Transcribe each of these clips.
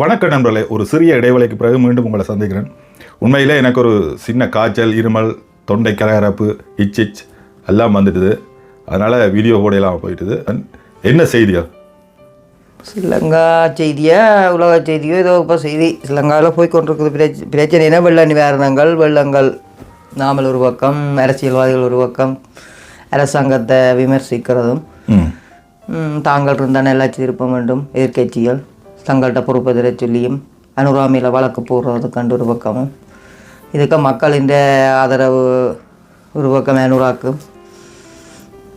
வணக்கம் நண்பர்களே ஒரு சிறிய இடைவேளைக்கு பிறகு மீண்டும் உங்களை சந்திக்கிறேன். உண்மையிலே எனக்கு ஒரு சின்ன காய்ச்சல் இருமல் தொண்டை கலகரப்பு இச்சிச் எல்லாம் வந்துட்டுது. அதனால் வீடியோ போடையெல்லாம் போயிட்டுது. என்ன செய்திகள் ஸ்ரீலங்கா செய்தியா உலக செய்தியோ ஏதோ இப்போ செய்தி. ஸ்ரீலங்காவில் போய் கொண்டிருக்குது. பிரச்சனைனா வெள்ள நிவாரணங்கள் வெள்ளங்கள். நாமல் ஒரு பக்கம் அரசியல்வாதிகள் ஒரு பக்கம். அரசாங்கத்தை விமர்சிக்கிறதும். தாங்கள் இருந்தால் நல்லாட்சி திருப்ப வேண்டும். எதிர்க்கட்சிகள். தங்கள்கிட்ட பொறுப்பதிர சொல்லியும் அனுராமையில் வழக்கு போடுறது கண்டு ஒரு பக்கமும். இதுக்கு மக்களின் ஆதரவு ஒரு பக்கம் அனுராக்கும்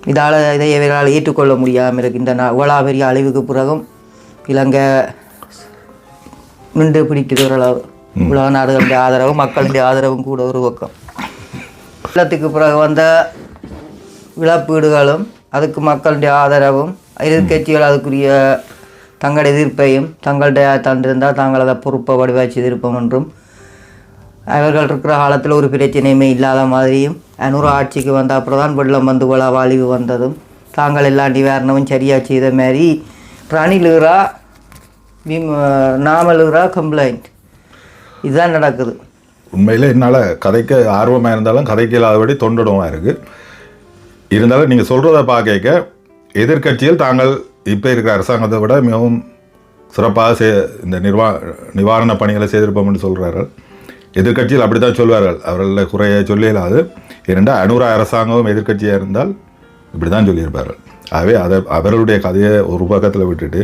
இதால் இதை இவரால் ஏற்றுக்கொள்ள முடியாமல் இருக்கு இந்த நா- இவ்வளோ பெரிய அழிவுக்கு பிறகும் இலங்கை நின்று பிடிக்குது ஓரளவு உலக நாடுகளுடைய ஆதரவு மக்களுடைய ஆதரவும் கூட ஒரு பக்கம். வெள்ளத்துக்கு பிறகு வந்த இழப்பீடுகளும் அதுக்கு மக்களுடைய ஆதரவும் எதிர்க்கட்சிகள் அதுக்குரிய தங்களுடைய எதிர்ப்பையும் தங்களுடைய தந்திருந்தால் தாங்கள் அதை பொறுப்பை வடிவாச்சு எதிர்ப்போம் என்றும் அவர்கள் இருக்கிற காலத்தில் ஒரு பிரச்சனையுமே இல்லாத மாதிரியும் அனூறு ஆட்சிக்கு வந்த அப்புறம் தான் வெள்ளம் வந்து வள வாழிவு வந்ததும் தாங்கள் எல்லா நிவாரணமும் சரியாக செய்த மாதிரி ரணிலுகிறா விம் நாமலுகிறா கம்ப்ளைண்ட் இதுதான் நடக்குது. உண்மையில் என்னால் கதைக்க ஆர்வமாக இருந்தாலும் கதைக்க இல்லாதபடி தொண்டடமாக இருக்குது இருந்தாலும் நீங்கள் சொல்கிறத பார்க்க எதிர்க்கட்சியில் தாங்கள் இப்போ இருக்கிற அரசாங்கத்தை விட மிகவும் சிறப்பாக செய் இந்த நிர்வா நிவாரண பணிகளை செய்திருப்போம் என்று சொல்கிறார்கள் எதிர்க்கட்சியில் அப்படி தான் சொல்வார்கள். அவர்களில் குறைய சொல்லியலாது ஏனென்றால் அனுரா அரசாங்கமும் எதிர்க்கட்சியாக இருந்தால் இப்படி தான் சொல்லியிருப்பார்கள். ஆகவே அதை அவர்களுடைய கதையை ஒரு பக்கத்தில் விட்டுட்டு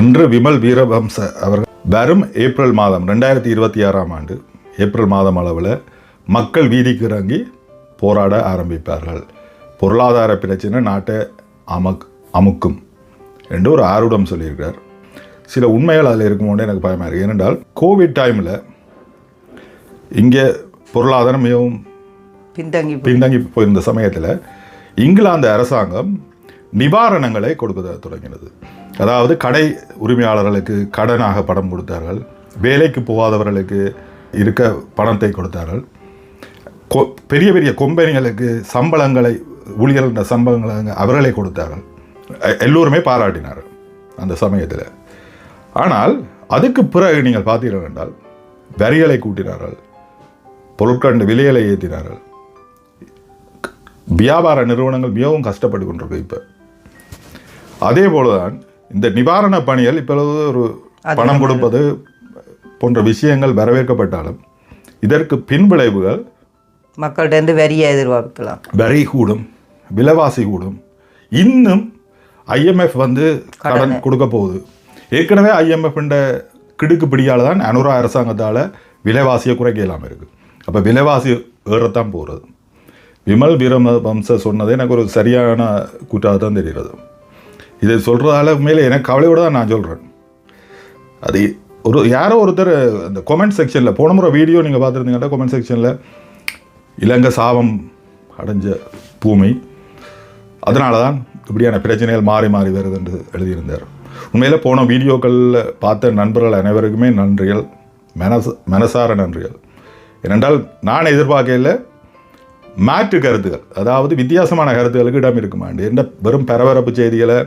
இன்று விமல் வீரவம்ச அவர்கள் வரும் ஏப்ரல் மாதம் ரெண்டாயிரத்தி இருபத்தி ஆறாம் ஆண்டு ஏப்ரல் மாதம் அளவில் மக்கள் வீதிக்கு இறங்கி போராட ஆரம்பிப்பார்கள். பொருளாதார பிரச்சனை நாட்டை அமக் அமுக்கும் என்று ஒரு ஆர்வம் சொல்லியிருக்கிறார். சில உண்மைகள் அதில் இருக்குமோன்னு எனக்கு பயமாக இருக்குது ஏனென்றால் கோவிட் டைமில் இங்கே பொருளாதாரம் மிகவும் பின்தங்கி பின்தங்கி போயிருந்த சமயத்தில் இங்கிலாந்து அரசாங்கம் நிவாரணங்களை கொடுக்க தொடங்கினது. அதாவது கடை உரிமையாளர்களுக்கு கடனாக பணம் கொடுத்தார்கள் வேலைக்கு போகாதவர்களுக்கு இருக்க பணத்தை கொடுத்தார்கள். கொ பெரிய பெரிய கொம்பெனிகளுக்கு சம்பளங்களை ஊழியர்கள் சம்பளங்களை அவர்களே கொடுத்தார்கள். எல்லோருமே பாராட்டினார்கள் அந்த சமயத்தில். ஆனால் அதுக்கு பிறகு நீங்கள் பார்த்தீர்கள் என்றால் வரிகளை கூட்டினார்கள் பொருட்களின் விலைகளை ஏற்றினார்கள். வியாபார நிறுவனங்கள் மிகவும் கஷ்டப்பட்டு கொண்டிருக்கு இப்போ. அதே போலதான் இந்த நிவாரண பணிகள் இப்பொழுது ஒரு பணம் கொடுப்பது போன்ற விஷயங்கள் வரவேற்கப்பட்டாலும் இதற்கு பின்விளைவுகள் மக்கள்கிட்ட வரியை எதிர்பார்க்கலாம். வரி கூடும் விலைவாசி கூடும். இன்னும் ஐஎம்எஃப் வந்து கடன் கொடுக்க போகுது ஏற்கனவே ஐஎம்எஃப்ன்ற கிடுக்கு பிடியால் தான் அனுரா அரசாங்கத்தால் விலைவாசியை குறைக்க இல்லாமல் இருக்குது அப்போ விலைவாசி ஏறத்தான் போகிறது விமல் வீரம வம்ச சொன்னது எனக்கு ஒரு சரியான கூட்டாக தான் தெரிகிறது. இதை சொல்கிறதால மேலே எனக்கு கவலையோடு தான் நான் சொல்கிறேன் அது ஒரு யாரோ ஒருத்தர் அந்த கொமெண்ட் செக்ஷனில் போன முறை வீடியோ நீங்கள் பார்த்துருந்தீங்கன்னா கொமெண்ட் செக்ஷனில் இலங்கை சாபம் அடைஞ்ச பூமி. அதனால தான் இப்படியான பிரச்சனைகள் மாறி மாறி வருது என்று எழுதியிருந்தார். உண்மையில் போன வீடியோக்களில் பார்த்த நண்பர்கள் அனைவருக்குமே நன்றிகள். மனச மனசார நன்றிகள். ஏனென்றால் நான் எதிர்பார்க்கையில் மாற்று கருத்துக்கள் அதாவது வித்தியாசமான கருத்துகளுக்கு இடம் இருக்குமாண்டு என்ற. வெறும் பரபரப்பு செய்திகளை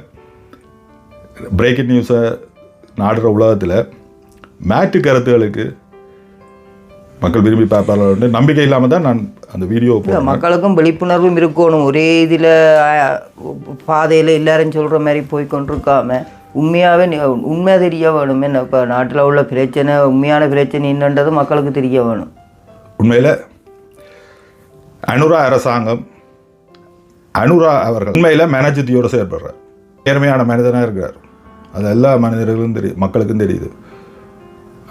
பிரேக்கிங் நியூஸை நாடுற உலகத்தில் மாற்று கருத்துகளுக்கு மக்கள் விரும்பி பார்ப்பார்கள் நம்பிக்கை இல்லாமல் தான் நான் அந்த வீடியோ மக்களுக்கும் விழிப்புணர்வும் இருக்கணும். ஒரே இதில் பாதையில் எல்லாரும் சொல்கிற மாதிரி போய் கொண்டிருக்காம உண்மையாகவே உண்மை தெரிய வேணும். என்ன இப்போ நாட்டில் உள்ள பிரச்சனை உண்மையான பிரச்சனை என்னன்றது மக்களுக்கு தெரிய வேணும். உண்மையில் அனுரா அரசாங்கம் அனுரா அவர்கள் உண்மையில் மனச்சுத்தியோடு செயல்படுறார். நேர்மையான மனிதனாக இருக்கிறார். அது எல்லா மனிதர்களுக்கும் தெரியும் மக்களுக்கும் தெரியுது.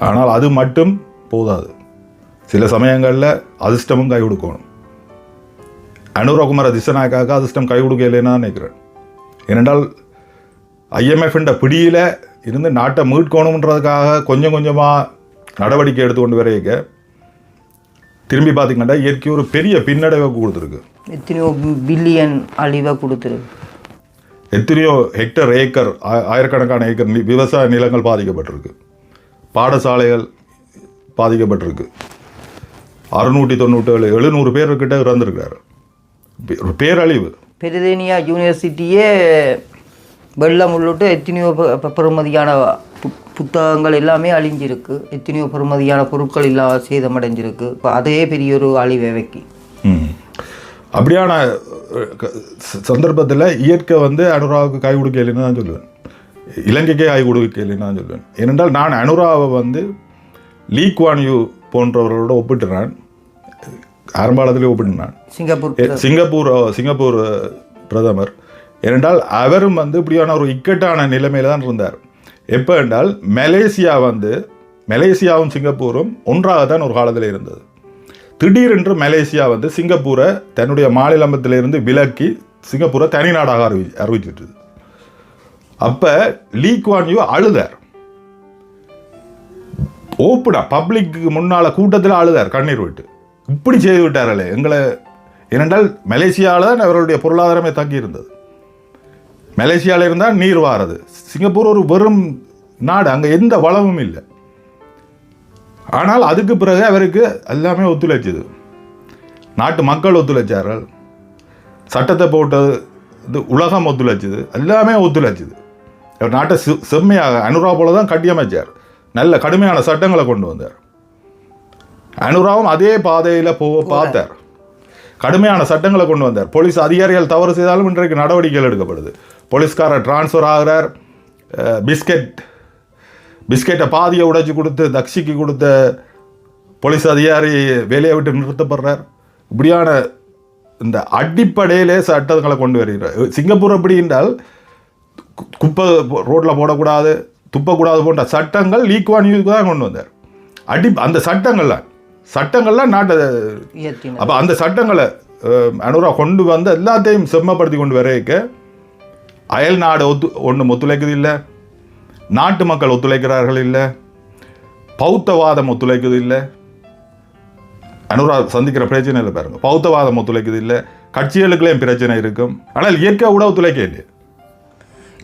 ஆனால் அது மட்டும் போதாது. சில சமயங்களில் அதிர்ஷ்டமும் கை கொடுக்கணும். அனுரகுமார திசநாயக்காக அதிர்ஷ்டம் கை கொடுக்கலைன்னு நினைக்கிறேன். ஏனென்றால் ஐஎம்எஃப்ன்ற பிடியில் இருந்து நாட்டை மீட்கணுன்றதுக்காக கொஞ்சம் கொஞ்சமாக நடவடிக்கை எடுத்துக்கொண்டு வரைக்க திரும்பி பார்த்தீங்கன்னா இயற்கை ஒரு பெரிய பின்னடைவை கொடுத்துருக்கு. எத்தனையோ பில்லியன் அழிவை கொடுத்துருக்கு. எத்தனையோ ஹெக்டர் ஏக்கர் ஆயிரக்கணக்கான ஏக்கர் விவசாய நிலங்கள் பாதிக்கப்பட்டிருக்கு. பாடசாலைகள் பாதிக்கப்பட்டிருக்கு. அறுநூற்றி தொண்ணூற்றேழு எழுநூறு பேர்கிட்ட ஒரு பேரழிவு. பெருதேனியா யூனிவர்சிட்டியே வெள்ளம் உள்ளிட்டு எத்தனையோ பெறுமதியான புத்தகங்கள் எல்லாமே அழிஞ்சிருக்கு. எத்தனையோ பெறுமதியான பொருட்கள் இல்லா சேதமடைஞ்சிருக்கு. இப்போ அதே பெரிய ஒரு அழிவை வைக்கி ம். அப்படியான சந்தர்ப்பத்தில் இயற்கை வந்து அனுராவுக்கு கை கொடுக்கலைன்னு தான் சொல்லுவேன். இலங்கைக்கே கை கொடுக்கலைன்னு தான் சொல்லுவேன். ஏனென்றால் நான் அனுராவை வந்து லீ குவான் யூ போன்றவர்களோட ஒப்பிட்டுறான் ஆரம்பாளத்திலே ஒப்பிட்டுனான் சிங்கப்பூர் சிங்கப்பூர் சிங்கப்பூர் பிரதமர். ஏனென்றால் அவரும் வந்து இப்படியான ஒரு இக்கட்டான நிலைமையில தான் இருந்தார். எப்போ என்றால் மலேசியா வந்து மலேசியாவும் சிங்கப்பூரும் ஒன்றாக தான் ஒரு காலத்தில் இருந்தது. திடீரென்று மலேசியா வந்து சிங்கப்பூரை தன்னுடைய மாநிலத்திலிருந்து விலக்கி சிங்கப்பூரை தனி நாடாக அறிவி அறிவிச்சிட்டுது அப்போ லீ குவான் யூ அழுதார். ஓப்பனா பப்ளிக்கு முன்னால் கூட்டத்தில் ஆளுதார் கண்ணீர் விட்டு. இப்படி செய்து விட்டார்களே எங்களை ஏனென்றால் மலேசியாவில் தான் அவர்களுடைய பொருளாதாரமே தங்கி இருந்தது. மலேசியாவில் இருந்தால் நீர் வாரது. சிங்கப்பூர் ஒரு வெறும் நாடு அங்கே எந்த வளமும் இல்லை. ஆனால் அதுக்கு பிறகு அவருக்கு எல்லாமே ஒத்துழைச்சது. நாட்டு மக்கள் ஒத்துழைச்சார்கள். சட்டத்தை போட்டது இது உலகம் ஒத்துழைச்சது எல்லாமே ஒத்துழைச்சது. அவர் நாட்டை செ- செம்மையாக அனுரா போல தான் கட்டியமைச்சார். நல்ல கடுமையான சட்டங்களை கொண்டு வந்தார். அனுராவும் அதே பாதையில் போக பார்த்தார். கடுமையான சட்டங்களை கொண்டு வந்தார். போலீஸ் அதிகாரிகள் தவறு செய்தாலும் இன்றைக்கு நடவடிக்கைகள் எடுக்கப்படுது. போலீஸ்காரர் டிரான்ஸ்ஃபர் ஆகிறார். பிஸ்கெட் பிஸ்கெட்டை பாதியை உடைச்சு கொடுத்து தக்ஷிக்கு கொடுத்த போலீஸ் அதிகாரி வேலையை விட்டு நிறுத்தப்படுறார். இப்படியான இந்த அடிப்படையிலே சட்டங்களை கொண்டு வருகிறார். சிங்கப்பூர் எப்படி என்றால் குப்பை ரோட்டில் போடக்கூடாது. துப்பக்கூடாது போன்ற சட்டங்கள் லீக்வான் யூக்கு தான் கொண்டு வந்தார். அடி அந்த சட்டங்கள்லாம் சட்டங்கள்லாம் நாட்டை அப்போ அந்த சட்டங்களை அனுரா கொண்டு வந்து எல்லாத்தையும் செம்மப்படுத்தி கொண்டு வரைக்க அயல் நாடு ஒத்து ஒன்றும் ஒத்துழைக்குது இல்லை நாட்டு மக்கள் ஒத்துழைக்கிறார்கள் இல்லை பௌத்தவாதம் ஒத்துழைக்குது இல்லை. அனுரா சந்திக்கிற பிரச்சனை இல்லை பாருங்க. பௌத்தவாதம் ஒத்துழைக்குது இல்லை கட்சிகளுக்குள்ளேயும் பிரச்சனை இருக்கும். ஆனால் இயற்கை கூட ஒத்துழைக்க இல்லை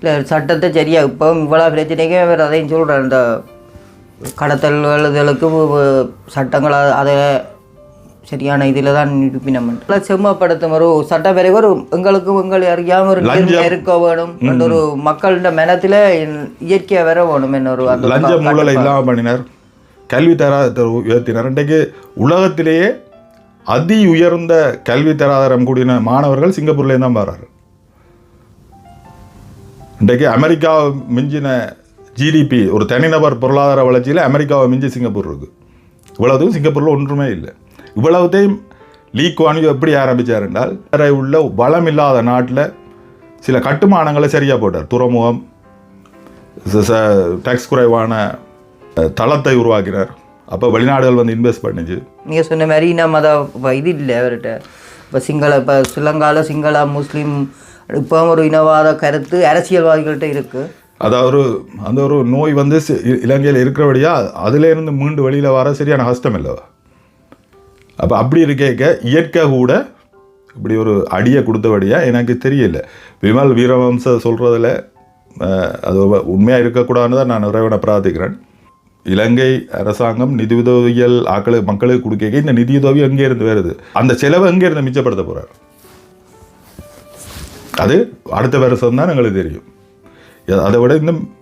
இல்லை சட்டத்தை சரியா இப்போ இவ்வளோ பிரச்சனைக்கே அவர் அதையும் சொல்கிறார் இந்த கடத்தல்கள் இதுகளுக்கு வ- சட்டங்கள் அதை சரியான இதில் தான் நல்லா செம்மப்படுத்தும். ஒரு சட்டப்பேரவை ஒரு எங்களுக்கும் எங்களை அறியாமல் ஒரு லஞ்சம். இருக்க வேணும். ஒரு மக்களின் மனத்தில் இயற்கையாக வர வேணும் என்ன ஒரு அந்த லஞ்ச க- மூலலை இல்லாமல் பண்ணினார். கல்வி தர உயர்த்தினார். இன்றைக்கு உலகத்திலேயே அதி உயர்ந்த கல்வி தராதரம் கூடின மாணவர்கள் சிங்கப்பூர்லேயே தான் வர்றாரு. இன்றைக்கு அமெரிக்காவை மிஞ்சின ஜிடிபி ஒரு தனிநபர் பொருளாதார வளர்ச்சியில் அமெரிக்காவை மிஞ்சி சிங்கப்பூர் இருக்குது இவ்வளவுக்கும் சிங்கப்பூரில் ஒன்றுமே இல்லை. இவ்வளவுத்தையும் லீ குவான் எப்படி ஆரம்பித்தார் என்றால் வேற உள்ள வளம் இல்லாத நாட்டில் சில கட்டுமானங்களை சரியாக போட்டார். துறைமுகம் டேக்ஸ் குறைவான தளத்தை உருவாக்கினார். அப்போ வெளிநாடுகள் வந்து இன்வெஸ்ட் பண்ணுச்சு. நீங்கள் சொன்ன மாதிரி நம்ம அதை இது இல்லை அவர்கிட்ட. இப்போ சிங்கள இப்போ ஸ்ரீலங்காவில் சிங்கள முஸ்லீம் இப்போ ஒரு இனவாத கருத்து அரசியல்வாதிகள்கிட்ட இருக்குது அதாவது ஒரு அந்த ஒரு நோய் வந்து இ- இலங்கையில் இருக்கிறபடியா அதிலேருந்து மீண்டு வெளியில் வர சரியான கஷ்டம் இல்லைவா அப்போ அப்படி இருக்க இயற்கை கூட இப்படி ஒரு அடியை கொடுத்தபடியாக எனக்கு தெரியல. விமல் வீரவம்ச சொல்கிறதுல அது உண்மையாக இருக்கக்கூடாதுன்னு தான் நான் இறைவனை பிரார்த்திக்கிறேன். இலங்கை அரசாங்கம் நிதியுதவியல் ஆக்களை மக்களுக்கு கொடுக்க இந்த நிதியுதவி எங்கே இருந்து வருது? அந்த செலவை எங்கே இருந்து மிச்சப்படுத்த போகிறார் அது அடுத்த வருஷம் தான் எங்களுக்கு தெரியும். அதை விட இன்னும்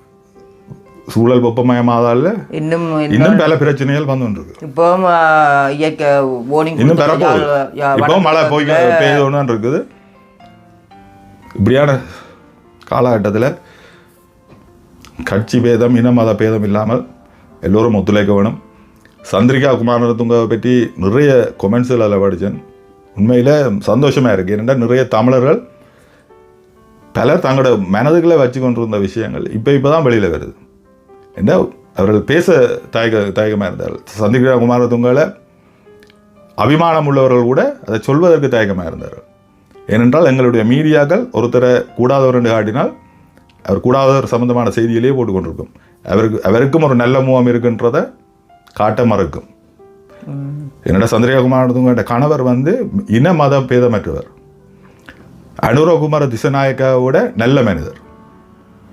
சூழல் வெப்பமயமாதால இன்னும் இன்னும் பல பிரச்சனைகள் வந்து கொண்டிருக்கு. இப்போ இயற்கை இன்னும் யா- இப்போ மழை போய் வடக்கு பெய்யணும்னு இருக்குது இப்படியான காலகட்டத்தில் கட்சி பேதம் இன மத பேதம் இல்லாமல் எல்லோரும் ஒத்துழைக்க வேணும். சந்திரிகா குமாரதுங்காவை பற்றி நிறைய கொமெண்ட்ஸில் படித்தேன். உண்மையில் சந்தோஷமாக இருக்குது ஏனென்றால் நிறைய தமிழர்கள் பலர் தங்களோட மனதுகளை வச்சு கொண்டிருந்த விஷயங்கள் இப்போ இப்போ தான் வெளியில் வருது. என்ன? அவர்கள் பேச தயக்க தயக்கமாக இருந்தார்கள். சந்திரிகா குமாரதுங்கால அபிமானம் உள்ளவர்கள் கூட அதை சொல்வதற்கு தயக்கமாக இருந்தார்கள். ஏனென்றால் எங்களுடைய மீடியாக்கள் ஒருத்தரை கூடாதவர் என்று காட்டினால் அவர் கூடாதவர் சம்பந்தமான செய்தியிலேயே போட்டு கொண்டிருக்கும் அவருக்கு அவருக்கும் ஒரு நல்ல முகம் இருக்குன்றதை காட்ட மறுக்கும். என்னோட சந்திரகுமாரதுங்கிற கணவர் வந்து இன மத பேதமற்றவர். அனுரகுமார திசநாயக்காவோட நல்ல மனிதர்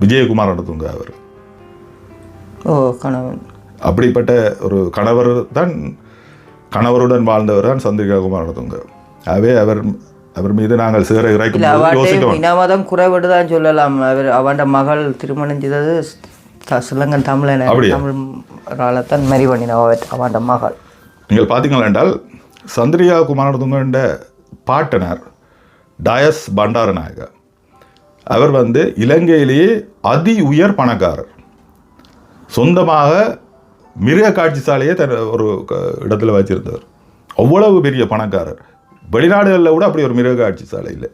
விஜயகுமார் நடத்துங்க அவர். ஓ கணவன். அப்படிப்பட்ட ஒரு கணவர் தான் கணவருடன் வாழ்ந்தவர் தான் சந்திரிகா குமார் நடத்துங்க. ஆகவே அவர் அவர் மீது நாங்கள் சேர இறைக்கும் இனவாதம் குறைவிட்டு தான் சொல்லலாம். அவர் அவன் மகள் திருமணம் செய்தது த ஸ்ரீலங்கன் தமிழன்? தமிழ் தான் மரி பண்ணின அவன் மகள். நீங்கள் பார்த்தீங்களா என்றால் சந்திரியா குமாரதுங்கண்ட பாட்டனார் டயஸ் பண்டாரநாயக அவர் வந்து இலங்கையிலேயே அதி உயர் பணக்காரர். சொந்தமாக மிருக காட்சி சாலையை தன் ஒரு க- இடத்துல வச்சிருந்தவர். அவ்வளவு பெரிய பணக்காரர். வெளிநாடுகளில் கூட அப்படி ஒரு மிருக காட்சி சாலை இல்லை.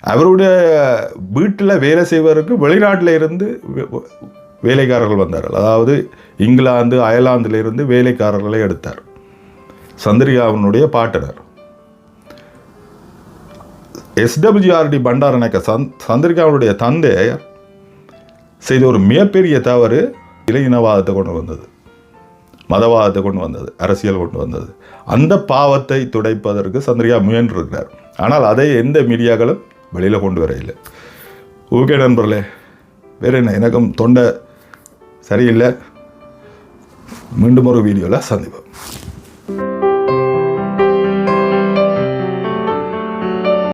அவருடைய வீட்டில் வேலை செய்வதற்கு வெளிநாட்டில் இருந்து வே- வேலைக்காரர்கள் வந்தார்கள். அதாவது இங்கிலாந்து அயர்லாந்தில் இருந்து வேலைக்காரர்களை எடுத்தார். சந்திரிகாவினுடைய பாட்டனர். எஸ்டபிள்யூஆர்டி பண்டாரநாயக்க சந் சந்திரிகாவுடைய தந்தை செய்த ஒரு மிகப்பெரிய தவறு இளையினவாதத்தை கொண்டு வந்தது. மதவாதத்தை கொண்டு வந்தது அரசியல் கொண்டு வந்தது. அந்த பாவத்தை துடைப்பதற்கு சந்திரிகா முயன்றிருக்கிறார். ஆனால் அதை எந்த மீடியாக்களும் வெளியில் கொண்டு வரையில்லை ஓகே நண்பர்களே. வேற என்ன? எனக்கும் தொண்டை சரியில்லை. மீண்டும் ஒரு வீடியோவில் சந்திப்போம்.